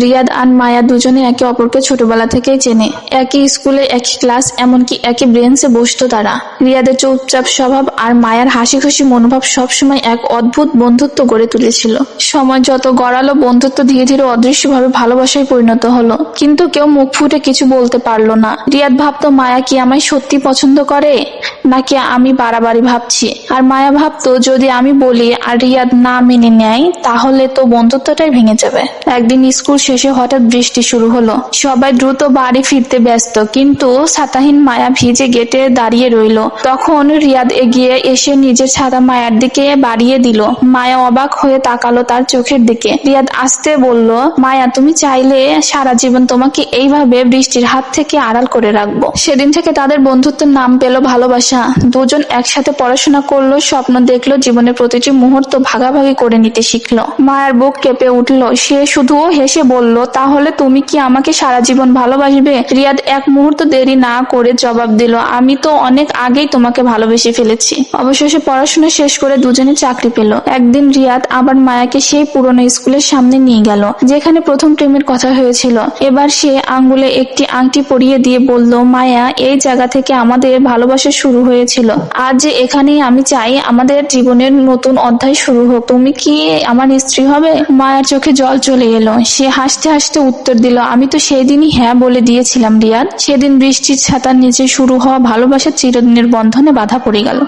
রিয়াদ আর মায়া দুজনে একে অপরকে ছোটবেলা থেকেই চেনে। একই স্কুলে, একই ক্লাস, এমনকি একই ব্রেঞ্চে বসত তারা। রিয়াদের চুপচাপ স্বভাব আর মায়ার হাসি খুশি মনোভাব সবসময় এক অদ্ভুত বন্ধুত্ব গড়ে তুলেছিল। সময় যত গড়ালো, বন্ধুত্ব ধীরে ধীরে অদৃশ্যভাবে ভালোবাসায় পরিণত হলো। কিন্তু কেউ মুখ ফুটে কিছু বলতে পারল না। রিয়াদ ভাবতো, মায়া কি আমায় সত্যি পছন্দ করে? নাকি আমি বাড়াবাড়ি ভাবছি? আর মায়া ভাবতো যদি আমি বলি আর রিয়াদ না মেনে নেয়, তাহলে তো বন্ধুত্বটাই ভেঙে যাবে। একদিন স্কুল শেষে হঠাৎ বৃষ্টি শুরু হলো। সবাই দ্রুত বাড়ি ফিরতে ব্যস্ত, কিন্তু ছাতাহীন মায়া ভিজে গেটে দাঁড়িয়ে রইল। তখন রিয়াদ এগিয়ে এসে নিজের ছাতা মায়ার দিকে বাড়িয়ে দিল। মায়া অবাক হয়ে তাকালো তার চোখের দিকে। রিয়াদ আসতে বলল, মায়া, তুমি চাইলে সারা জীবন তোমাকে এইভাবে বৃষ্টির হাত থেকে আড়াল করে রাখব। সেদিন থেকে তাদের বন্ধুত্বের নাম পেল ভালোবাসা। দুজন একসাথে পড়াশোনা করল, স্বপ্ন দেখল, জীবনের প্রতিটি মুহূর্ত ভাগাভাগি করে নিতে শিখলো। মায়ের বুক কেঁপে উঠল। সে শুধু হেসে বলল, তাহলে তুমি কি আমাকে সারা জীবন ভালোবাসবে? রিয়াদ এক মুহূর্ত দেরি না করে জবাব দিল, আমি তো অনেক আগেই তোমাকে ভালোবেসে ফেলেছি। অবশেষে পড়াশোনা শেষ করে দুজনে চাকরি পেল। একদিন রিয়াদ আবার মায়াকে সেই পুরনো স্কুলের সামনে নিয়ে গেল, যেখানে প্রথম প্রেমের কথা হয়েছিল। এবার সে আঙ্গুলে একটি আংটি পরিয়ে দিয়ে বলল, মায়া, এই জায়গা থেকে আমাদের ভালোবাসা শুরু হয়েছিল। আজ এখানেই আমি চাই আমাদের জীবনের নতুন অধ্যায় শুরু হোক। তুমি কি আমার স্ত্রী হবে? মায়ের চোখে জল চলে এলো। সে হাসতে হাসতে উত্তর দিল, আমি তো সেই দিনই হ্যাঁ বলে দিয়েছিলাম, রিয়াদ। সেদিন বৃষ্টির ছাতার নিচে শুরু হওয়া ভালোবাসার চিরদিনের বন্ধনে বাধা পড়ে গেল।